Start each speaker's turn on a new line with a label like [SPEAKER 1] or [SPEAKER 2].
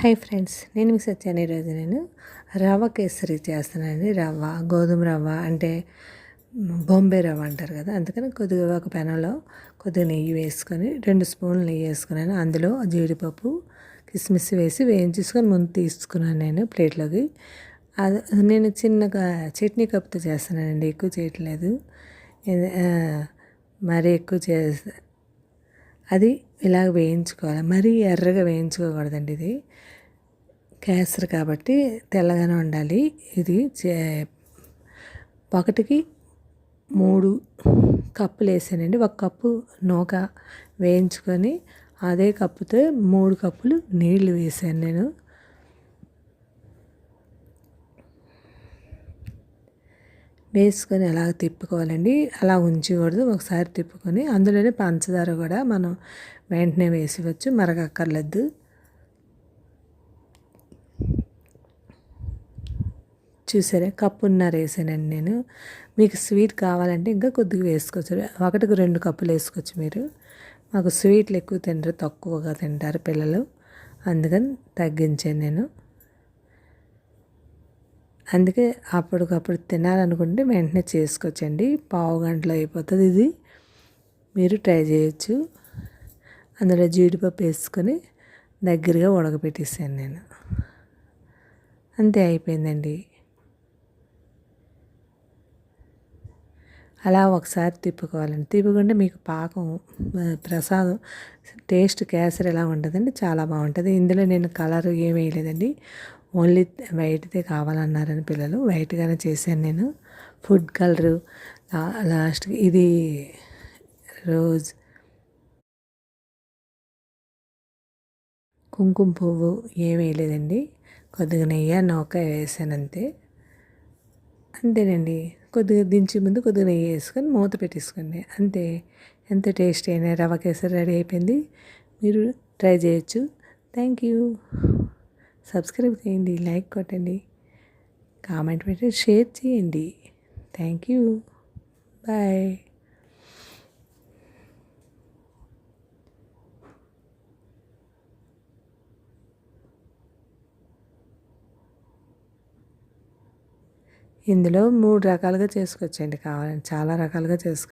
[SPEAKER 1] Hi friends నేను మీకు సత్యాన్ని ఈరోజు నేను రవ్వ కేసరి చేస్తానండి రవ్వ గోధుమ రవ్వ అంటే బొంబే రవ్వ అంటారు కదా అందుకని కొద్దిగా ఒక పెనంలో కొద్దిగా నెయ్యి వేసుకొని రెండు స్పూన్లు నెయ్యి వేసుకున్నాను. అందులో జీడిపప్పు కిస్మిస్ వేసి వేయించేసుకొని ముందు తీసుకున్నాను నేను ప్లేట్లోకి. అది నేను చిన్నగా చట్నీ కప్తో చేస్తానండి ఎక్కువ చేయట్లేదు. మరీ ఎక్కువ చేస్తా అది ఇలాగ వేయించుకోవాలి. మరీ ఎర్రగా వేయించుకోకూడదండి ఇది. కేసరి కాబట్టి తెల్లగానే ఉండాలి. ఇది ఒకటికి మూడు కప్పులు వేసానండి. ఒక కప్పు నూక వేయించుకొని అదే కప్పుతో మూడు కప్పులు నీళ్ళు వేసాను నేను. వేసుకొని అలా తిప్పుకోవాలండి అలా ఉంచకూడదు. ఒకసారి తిప్పుకొని అందులోనే పంచదార కూడా మనం వెంటనే వేసివచ్చు మరగక్కర్లేదు. చూసారా? కప్పున్నర వేసానండి నేను. మీకు స్వీట్ కావాలంటే ఇంకా కొద్దిగా వేసుకోవచ్చు. ఒకటికి రెండు కప్పులు వేసుకోవచ్చు మీరు. మాకు స్వీట్లు ఎక్కువ తింటారు తక్కువగా తింటారు పిల్లలు. అందుకని తగ్గించాను నేను. అందుకే అప్పటికప్పుడు తినాలనుకుంటే వెంటనే చేసుకోవచ్చండి పావు గంటలో అయిపోతుంది ఇది. మీరు ట్రై చేయొచ్చు. అందులో జీడిపప్పు వేసుకొని దగ్గరగా ఉడకపెట్టేసాను నేను. అంతే అయిపోయిందండి. అలా ఒకసారి తిప్పుకోవాలండి. తిప్పుకుంటే మీకు పాకం ప్రసాదం టేస్ట్ కేసరి ఎలా ఉంటుందండి చాలా బాగుంటుంది. ఇందులో నేను కలర్ ఏమీ వేయలేదండి. ఓన్లీ వైట్దే కావాలన్నారని పిల్లలు. వైట్గానే చేశాను నేను. ఫుడ్ కలరు లాస్ట్కి ఇది రోజ్ కుంకుమ పువ్వు ఏం వేయలేదండి. కొద్దిగా నెయ్యి నౌక వేసాను అంతే. అంతేనండి. కొద్దిగా దించే ముందు కొద్దిగా నెయ్యి వేసుకొని మూత పెట్టేసుకోండి. అంతే. ఎంత టేస్టీ అయినా రవ కేసరి రెడీ అయిపోయింది. మీరు ట్రై చేయొచ్చు. Thank you. సబ్స్క్రైబ్ చేయండి లైక్ కొట్టండి కామెంట్ పెట్టి షేర్ చేయండి. థ్యాంక్ యూ బాయ్ ఇందులో మూడు రకాలుగా చేసుకోవచ్చండి కావాలంటే చాలా రకాలుగా చేసుకో